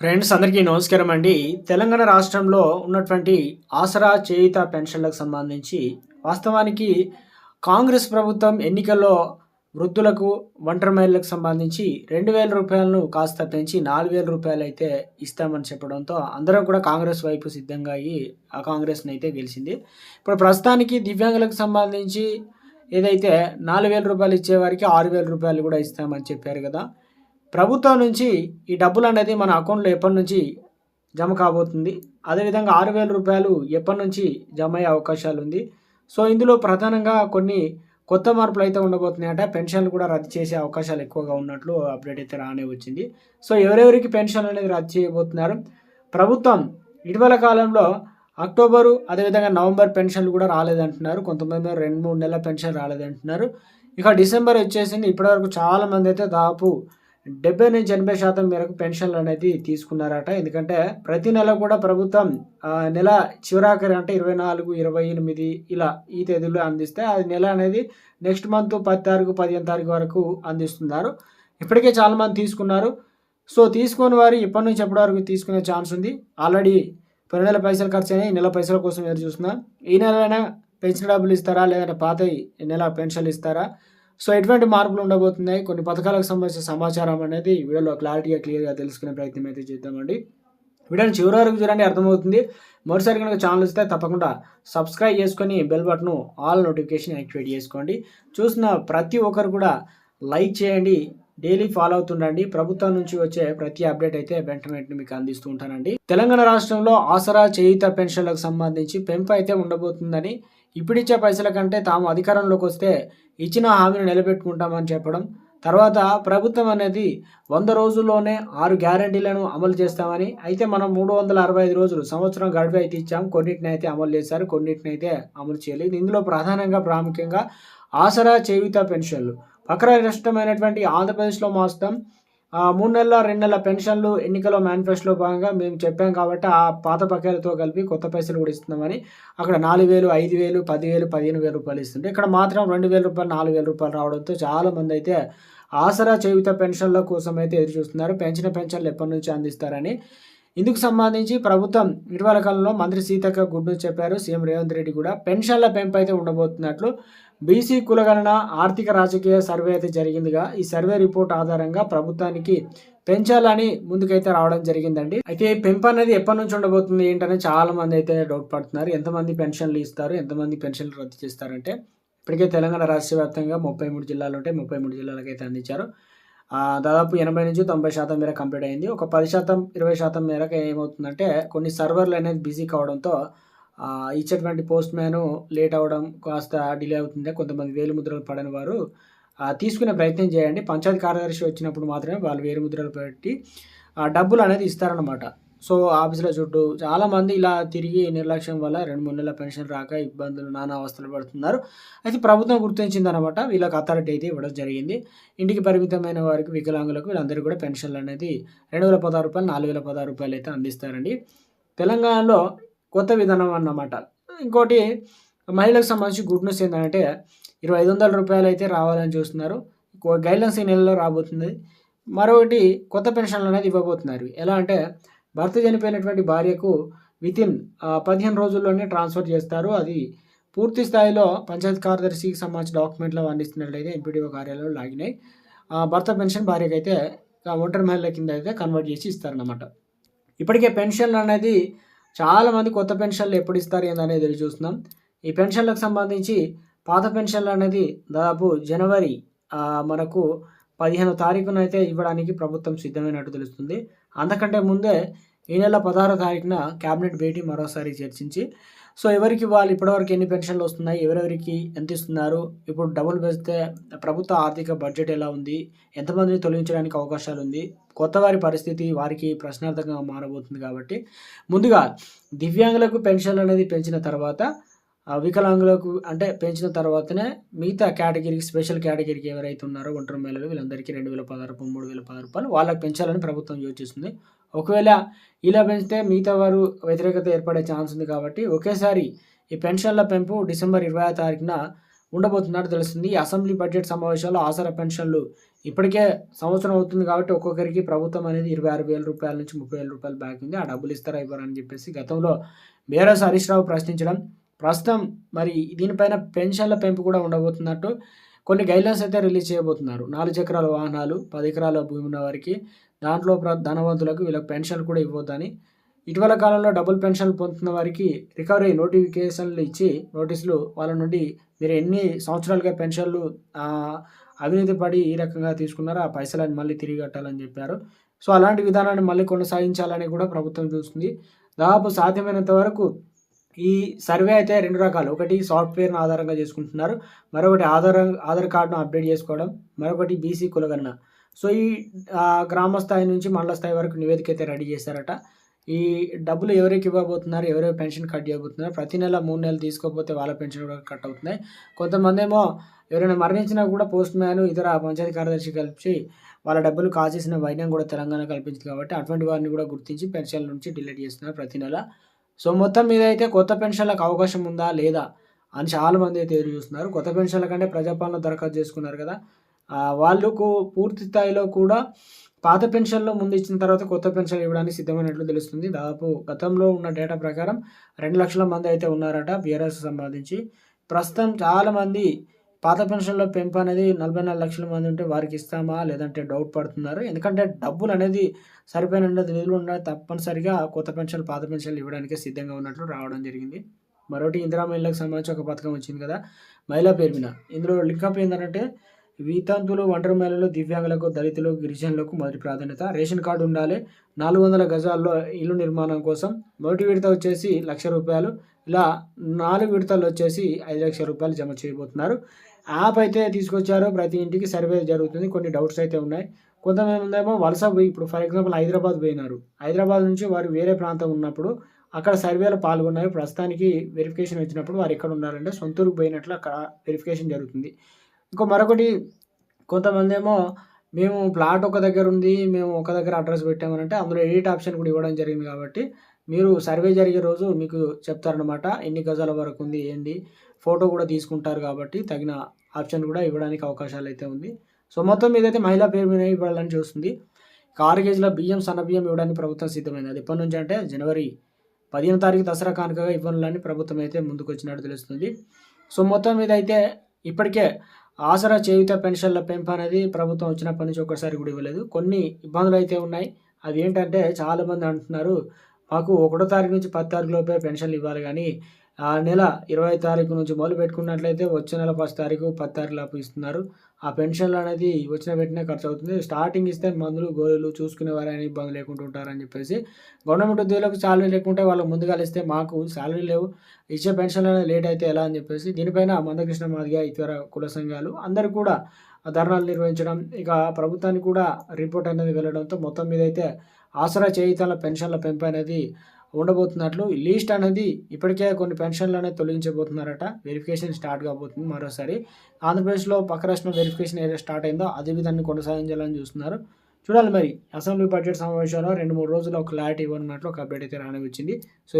Friends అందరికీ నమస్కారం అండి. తెలంగాణ రాష్ట్రంలో ఉన్నటువంటి ఆసరా చేయుత పెన్షన్లకు సంబంధించి వాస్తవానికి కాంగ్రెస్ ప్రభుత్వం ఎన్నికల్లో వృద్ధులకు ఒంటరి మహిళలకు సంబంధించి రెండు వేల రూపాయలను కాస్త పెంచి నాలుగు వేల రూపాయలు అయితే ఇస్తామని చెప్పడంతో అందరం కూడా కాంగ్రెస్ వైపు సిద్ధంగా అయ్యి ఆ కాంగ్రెస్ని అయితే గెలిచింది. ఇప్పుడు ప్రస్తుతానికి దివ్యాంగులకు సంబంధించి ఏదైతే నాలుగు వేల రూపాయలు ఇచ్చేవారికి ఆరు వేల రూపాయలు కూడా ఇస్తామని చెప్పారు కదా. ప్రభుత్వం నుంచి ఈ డబ్బులు అనేది మన అకౌంట్లో ఎప్పటి నుంచి జమ కాబోతుంది? అదేవిధంగా ఆరు వేల రూపాయలు ఎప్పటి నుంచి జమ అయ్యే అవకాశాలు ఉంది? సో ఇందులో ప్రధానంగా కొన్ని కొత్త మార్పులు అయితే ఉండబోతున్నాయట. పెన్షన్లు కూడా రద్దు చేసే అవకాశాలు ఎక్కువగా ఉన్నట్లు అప్డేట్ అయితే రానే వచ్చింది. సో ఎవరెవరికి పెన్షన్ అనేది రద్దు చేయబోతున్నారు? ప్రభుత్వం ఇటీవల కాలంలో అక్టోబరు అదేవిధంగా నవంబర్ పెన్షన్లు కూడా రాలేదంటున్నారు. కొంతమంది రెండు మూడు నెలల పెన్షన్ రాలేదంటున్నారు. ఇక డిసెంబర్ వచ్చేసింది. ఇప్పటివరకు చాలామంది అయితే దాదాపు డెబ్బై నుంచి ఎనభై శాతం మేరకు పెన్షన్లు అనేది తీసుకున్నారట. ఎందుకంటే ప్రతి నెల కూడా ప్రభుత్వం నెల చివరాఖరి అంటే ఇరవై నాలుగు ఇరవై ఎనిమిది ఇలా ఈ తేదీలో అందిస్తే అది నెల అనేది నెక్స్ట్ మంత్ పది తారీఖు పదిహేను తారీఖు వరకు అందిస్తున్నారు. ఇప్పటికే చాలామంది తీసుకున్నారు. సో తీసుకుని వారు ఇప్పటి నుంచి ఎప్పటి వరకు తీసుకునే ఛాన్స్ ఉంది. ఆల్రెడీ పది నెల పైసలు ఖర్చు అయినాయి. ఈ నెల పైసల కోసం ఎదురు చూస్తున్నా. ఈ నెలైనా పెన్షన్ డబ్బులు ఇస్తారా? లేదంటే పాత నెల పెన్షన్లు ఇస్తారా? సో ఎటువంటి మార్పులు ఉండబోతున్నాయి? కొన్ని పథకాలకు సంబంధించిన సమాచారం అనేది ఈ వీడియోలో క్లారిటీగా క్లియర్గా తెలుసుకునే ప్రయత్నం అయితే చేద్దామండి. వీడియోని చివరి వరకు చూడండి అర్థమవుతుంది. మరోసారి కనుక ఛానల్ ఇస్తే తప్పకుండా సబ్స్క్రైబ్ చేసుకొని bell button all notification activate చేసుకోండి. చూసిన ప్రతి ఒక్కరు కూడా లైక్ చేయండి. డైలీ ఫాలో అవుతుండండి. ప్రభుత్వం నుంచి వచ్చే ప్రతి అప్డేట్ అయితే వెంట వెంటనే మీకు అందిస్తూ ఉంటానండి. తెలంగాణ రాష్ట్రంలో ఆసరా చేయుత పెన్షన్లకు సంబంధించి పెంపు అయితే ఉండబోతుందని ఇప్పుడిచ్చే పైసల కంటే తాము అధికారంలోకి వస్తే ఇచ్చిన హామీని నిలబెట్టుకుంటామని చెప్పడం తర్వాత ప్రభుత్వం అనేది వంద రోజుల్లోనే ఆరు గ్యారంటీలను అమలు చేస్తామని అయితే మనం మూడు వందల అరవై ఐదు రోజులు సంవత్సరం గడువు అయితే ఇచ్చాం. కొన్నిటిని అయితే అమలు చేశారు కొన్నిటిని అయితే అమలు చేయలేదు. ఇందులో ప్రధానంగా ప్రాముఖ్యంగా ఆసరా చేయుత పెన్షన్లు. పక్కన రాష్ట్రమైనటువంటి ఆంధ్రప్రదేశ్లో మాత్రం మూడు నెలల రెండు నెలల పెన్షన్లు ఎన్నికల మేనిఫెస్టోలో భాగంగా మేము చెప్పాం కాబట్టి ఆ పాత పక్కలతో కలిపి కొత్త పైసలు కూడా ఇస్తున్నామని అక్కడ నాలుగు వేలు ఐదు వేలు పదివేలు పదిహేను వేల రూపాయలు ఇస్తుంటే ఇక్కడ మాత్రం రెండు వేల రూపాయలు నాలుగు వేల రూపాయలు రావడంతో చాలామంది అయితే ఆసరా చేయుత పెన్షన్ల కోసం అయితే ఎదురు చూస్తున్నారు. పెంచిన పెన్షన్లు ఎప్పటి నుంచి అందిస్తారని ఇందుకు సంబంధించి ప్రభుత్వం ఇటీవల కాలంలో మంత్రి సీతక్క గుడ్డు చెప్పారు. సీఎం రేవంత్ రెడ్డి కూడా పెన్షన్ల పెంపు అయితే ఉండబోతున్నట్లు. బీసీ కులగణన ఆర్థిక రాజకీయ సర్వే అయితే జరిగిందిగా. ఈ సర్వే రిపోర్ట్ ఆధారంగా ప్రభుత్వానికి పెంచాలని ముందుకైతే రావడం జరిగిందండి. అయితే పెంపు అనేది ఎప్పటి నుంచి ఉండబోతుంది ఏంటనే చాలా మంది అయితే డౌట్ పడుతున్నారు. ఎంతమంది పెన్షన్లు ఇస్తారు? ఎంతమంది పెన్షన్లు రద్దు చేస్తారంటే? ఇప్పటికే తెలంగాణ రాష్ట్ర వ్యాప్తంగా ముప్పై మూడు జిల్లాలు ఉంటాయి ముప్పై మూడు జిల్లాలకు అయితే అందించారు. దాదాపు ఎనభై నుంచి తొంభై శాతం మేర కంప్లీట్ అయింది. ఒక పది శాతం ఇరవై శాతం మేరకు ఏమవుతుందంటే కొన్ని సర్వర్లు అనేది బిజీ కావడంతో ఇచ్చేటువంటి పోస్ట్ మ్యాన్ లేట్ అవ్వడం కాస్త డిలే అవుతుంది కొంతమంది వేలు ముద్రలు పడని వారు తీసుకునే ప్రయత్నం చేయండి. పంచాయతీ కార్యదర్శి వచ్చినప్పుడు మాత్రమే వాళ్ళు వేలు ముద్రలు పెట్టి ఆ, డబ్బులు అనేది ఇస్తారనమాట సో ఆఫీసుల చుట్టూ చాలామంది ఇలా తిరిగి నిర్లక్ష్యం వల్ల రెండు మూడు నెలల పెన్షన్ రాక ఇబ్బందులు నానా అవస్థలు పడుతున్నారు. అయితే ప్రభుత్వం గుర్తించిందనమాట వీళ్ళకి అథారిటీ అయితే ఇవ్వడం జరిగింది. ఇంటికి పరిమితమైన వారికి వికలాంగులకు వీళ్ళందరూ కూడా పెన్షన్లు అనేది రెండు వేల పదహారు రూపాయలు నాలుగు వేల పదహారు రూపాయలు అయితే అందిస్తారండి. తెలంగాణలో కొత్త విధానం అన్నమాట. ఇంకోటి మహిళలకు సంబంధించి గుడ్ న్యూస్ ఏంటంటే ఇరవై ఐదు వందల రూపాయలు అయితే రావాలని చూస్తున్నారు. గైడ్లైన్స్ ఈ నెలలో రాబోతుంది. మరొకటి కొత్త పెన్షన్లు అనేది ఇవ్వబోతున్నారు. ఎలా అంటే భర్త చనిపోయినటువంటి భార్యకు వితిన్ పదిహేను రోజుల్లోనే ట్రాన్స్ఫర్ చేస్తారు. అది పూర్తి స్థాయిలో పంచాయత్ కార్యదర్శికి సంబంధించిన డాక్యుమెంట్లు అందిస్తున్నట్లయితే ఎంపీడీఓ కార్యాలయంలో లాగినాయి ఆ, భర్త పెన్షన్ భార్యకి అయితే ఒంటరి మహిళల కింద అయితే కన్వర్ట్ చేసి ఇస్తారన్నమాట. ఇప్పటికే పెన్షన్లు అనేది చాలామంది కొత్త పెన్షన్లు ఎప్పుడు ఇస్తారు ఏందనేది ఎదురు చూస్తున్నాం. ఈ పెన్షన్లకు సంబంధించి పాత పెన్షన్లు అనేది దాదాపు జనవరి మనకు పదిహేను తారీఖునైతే ఇవ్వడానికి ప్రభుత్వం సిద్ధమైనట్టు తెలుస్తుంది. అంతకంటే ముందే ఈ నెల పదహారో తారీఖున క్యాబినెట్ భేటీ మరోసారి చర్చించి సో ఎవరికి వాళ్ళు ఇప్పటివరకు ఎన్ని పెన్షన్లు వస్తున్నాయి ఎవరెవరికి ఎంత ఇస్తున్నారు ఇప్పుడు డబుల్ పెడితే ప్రభుత్వ ఆర్థిక బడ్జెట్ ఎలా ఉంది ఎంతమందిని తొలగించడానికి అవకాశాలు ఉంది కొత్త వారి పరిస్థితి వారికి ప్రశ్నార్థకంగా మారబోతుంది కాబట్టి ముందుగా దివ్యాంగులకు పెన్షన్లు అనేది పెంచిన తర్వాత వికలాంగులకు అంటే పెంచిన తర్వాతనే మిగతా కేటగిరీకి స్పెషల్ కేటగిరీకి ఎవరైతే ఉన్నారో ఒంటరి మహిళలు వీళ్ళందరికీ రెండు వేల పది రూపాయలు మూడు వేల పది రూపాయలు వాళ్ళకి పెంచాలని ప్రభుత్వం యోచిస్తుంది ఒకవేళ ఇలా పెంచితే మిగతా వారు వ్యతిరేకత ఏర్పడే ఛాన్స్ ఉంది కాబట్టి ఒకేసారి ఈ పెన్షన్ల పెంపు డిసెంబర్ ఇరవై తారీఖున ఉండబోతున్నట్టు తెలుస్తుంది. ఈ అసెంబ్లీ బడ్జెట్ సమావేశాల్లో ఆసరా పెన్షన్లు ఇప్పటికే సంవత్సరం అవుతుంది కాబట్టి ఒక్కొక్కరికి ప్రభుత్వం అనేది ఇరవై ఆరు వేల రూపాయల నుంచి ముప్పై వేల రూపాయలు బ్యాక్ ఉంది. ఆ డబ్బులు ఇస్తారా ఇవ్వరని అని చెప్పేసి గతంలో బీఆర్ఎస్ హరీష్ రావు ప్రశ్నించడం ప్రస్తుతం మరి దీనిపైన పెన్షన్ల పెంపు కూడా ఉండబోతున్నట్టు కొన్ని గైడ్లైన్స్ అయితే రిలీజ్ చేయబోతున్నారు. నాలుగు చక్రాల వాహనాలు పది ఎకరాల భూమి ఉన్న వారికి దాంట్లో ప్ర- ధనవంతులకు వీళ్ళకి పెన్షన్లు కూడా ఇవ్వద్దని ఇటీవల కాలంలో డబుల్ పెన్షన్లు పొందుతున్న వారికి రికవరీ నోటిఫికేషన్లు ఇచ్చి నోటీసులు వాళ్ళ నుండి మీరు ఎన్ని సంవత్సరాలుగా పెన్షన్లు అవినీతి పడి ఈ రకంగా తీసుకున్నారో ఆ పైసలను మళ్ళీ తిరిగి కట్టాలని చెప్పారు. సో అలాంటి విధానాన్ని మళ్ళీ కొనసాగించాలని కూడా ప్రభుత్వం చూస్తుంది. దాదాపు సాధ్యమైనంత వరకు ఈ సర్వే అయితే రెండు రకాలు. ఒకటి సాఫ్ట్వేర్ను ఆధారంగా చేసుకుంటున్నారు. మరొకటి ఆధార్ ఆధార్ కార్డును అప్డేట్ చేసుకోవడం. మరొకటి బీసీ కులగణన. సో ఈ గ్రామ స్థాయి నుంచి మండల స్థాయి వరకు నివేదిక అయితే రెడీ చేశారట. ఈ డబ్బులు ఎవరికి ఇవ్వబోతున్నారు? ఎవరు పెన్షన్ కట్ చేయబోతున్నారు? ప్రతి నెల మూడు నెలలు తీసుకోకపోతే వాళ్ళ పెన్షన్ కూడా కట్ అవుతున్నాయి. కొంతమంది ఏమో ఎవరైనా మరణించినా కూడా పోస్ట్ మ్యాన్ ఇతర పంచాయతీ కార్యదర్శి కలిసి వాళ్ళ డబ్బులు కాజేసిన వైద్యం కూడా తెలంగాణ కల్పించింది కాబట్టి అటువంటి వారిని కూడా గుర్తించి పెన్షన్ల నుంచి డిలీట్ చేస్తున్నారు ప్రతి నెల. సో మొత్తం మీద అయితే కొత్త పెన్షన్లకు అవకాశం ఉందా లేదా అని చాలా మంది అయితే ఎదురు చూస్తున్నారు. కొత్త పెన్షన్ల కంటే ప్రజాపాలన దరఖాస్తు చేసుకున్నారు కదా. వాళ్ళకు పూర్తి స్థాయిలో కూడా పాత పెన్షన్లో ముందు ఇచ్చిన తర్వాత కొత్త పెన్షన్ ఇవ్వడానికి సిద్ధమైనట్లు తెలుస్తుంది. దాదాపు గతంలో ఉన్న డేటా ప్రకారం రెండు లక్షల మంది అయితే ఉన్నారట బీఆర్ఎస్ సంబంధించి. ప్రస్తుతం చాలామంది పాత పెన్షన్లో పెంపు అనేది నలభై నాలుగు లక్షల మంది ఉంటే వారికి ఇస్తామా లేదంటే డౌట్ పడుతున్నారు? ఎందుకంటే డబ్బులు అనేది సరిపోయిన నిధులు ఉన్న తప్పనిసరిగా కొత్త పెన్షన్ పాత పెన్షన్లు ఇవ్వడానికి సిద్ధంగా ఉన్నట్లు రావడం జరిగింది. మరొకటి ఇందిరా మహిళలకు సంబంధించి ఒక పథకం వచ్చింది కదా మహిళా పేరు మీద. ఇందులో లింకప్ ఏంటంటే వితంతులు ఒంటరి మహిళలు దివ్యాంగులకు దళితులు గిరిజనులకు మొదటి ప్రాధాన్యత. రేషన్ కార్డు ఉండాలి నాలుగు వందల గజాల్లో ఇల్లు నిర్మాణం కోసం. మొదటి విడత వచ్చేసి లక్ష రూపాయలు ఇలా నాలుగు విడతలు వచ్చేసి ఐదు లక్షల రూపాయలు జమ చేయబోతున్నారు. యాప్ అయితే తీసుకొచ్చారు ప్రతి ఇంటికి సర్వే జరుగుతుంది. కొన్ని డౌట్స్ అయితే ఉన్నాయి. కొంతమంది ఏమో వలస పోయి ఇప్పుడు ఫర్ ఎగ్జాంపుల్ హైదరాబాద్ పోయినారు. హైదరాబాద్ నుంచి వారు వేరే ప్రాంతం ఉన్నప్పుడు అక్కడ సర్వేలో పాల్గొన్నారు ప్రస్తుతానికి వెరిఫికేషన్ వచ్చినప్పుడు వారు ఎక్కడ ఉన్నారంటే సొంతూరుకు పోయినట్లు అక్కడ వెరిఫికేషన్ జరుగుతుంది. ఇంకో మరొకటి కొంతమంది ఏమో మేము ప్లాట్ ఒక దగ్గర ఉంది మేము ఒక దగ్గర అడ్రస్ పెట్టామనంటే అందులో ఎడిట్ ఆప్షన్ కూడా ఇవ్వడం జరిగింది కాబట్టి మీరు సర్వే జరిగే రోజు మీకు చెప్తారనమాట ఎన్ని గజాల వరకు ఉంది ఏంటి? ఫోటో కూడా తీసుకుంటారు కాబట్టి తగిన ఆప్షన్ కూడా ఇవ్వడానికి అవకాశాలు అయితే ఉంది. సో మొత్తం మీద అయితే మహిళా పేరు మీద ఇవ్వాలని చూస్తుంది. ఇక ఆరు కేజీల బియ్యం సన్న బియ్యం ఇవ్వడానికి ప్రభుత్వం సిద్ధమైంది. అది ఎప్పటి నుంచి అంటే జనవరి పదిహేను తారీఖు దసరా కానుకగా ఇవ్వాలని ప్రభుత్వం అయితే ముందుకొచ్చినట్టు తెలుస్తుంది. సో మొత్తం మీద అయితే ఇప్పటికే ఆసరా చేయుత పెన్షన్ల పెంపు అనేది ప్రభుత్వం వచ్చినప్పటి నుంచి ఒకసారి కూడా ఇవ్వలేదు. కొన్ని ఇబ్బందులు అయితే ఉన్నాయి. అది ఏంటంటే చాలామంది అంటున్నారు మాకు ఒకటో తారీఖు నుంచి పది తారీఖు లోపే పెన్షన్లు ఇవ్వాలి కానీ ఆ నెల ఇరవై తారీఖు నుంచి మొదలు పెట్టుకున్నట్లయితే వచ్చే నెల ఫస్ట్ తారీఖు పది తారీఖు లోపు ఇస్తున్నారు. ఆ పెన్షన్లు అనేది వచ్చిన వెంటనే ఖర్చు అవుతుంది. స్టార్టింగ్ ఇస్తే మందులు గోళీలు చూసుకునే వారైనా ఇబ్బంది లేకుండా ఉంటారని చెప్పేసి గవర్నమెంట్ ఉద్యోగులకు శాలరీ లేకుంటే వాళ్ళు ముందుగా ఇస్తే మాకు శాలరీ లేవు. ఇచ్చే పెన్షన్లు అనేది లేట్ అయితే ఎలా అని చెప్పేసి దీనిపైన మందకృష్ణ మాదిగా ఇతర కుల సంఘాలు అందరూ కూడా ధర్నాలు నిర్వహించడం ఇక ప్రభుత్వానికి కూడా రిపోర్ట్ అనేది వెళ్ళడంతో మొత్తం మీద అయితే ఆసరా చేయితాల పెన్షన్ల పెంపు అనేది ఉండబోతున్నట్లు లీస్ట్ అనేది ఇప్పటికే కొన్ని పెన్షన్లు అనేది తొలగించబోతున్నారట. వెరిఫికేషన్ స్టార్ట్ కాబోతుంది మరోసారి. ఆంధ్రప్రదేశ్లో పక్క రాష్ట్రం వెరిఫికేషన్ ఏదైతే స్టార్ట్ అయిందో అదే విధాన్ని కొనసాగించాలని చూస్తున్నారు. చూడాలి మరి. అసెంబ్లీ బడ్జెట్ సమావేశంలో రెండు మూడు రోజుల్లో ఒక క్లారిటీ ఇవ్వనున్నట్లు ఒక అప్డేట్ అయితే రానివచ్చింది సో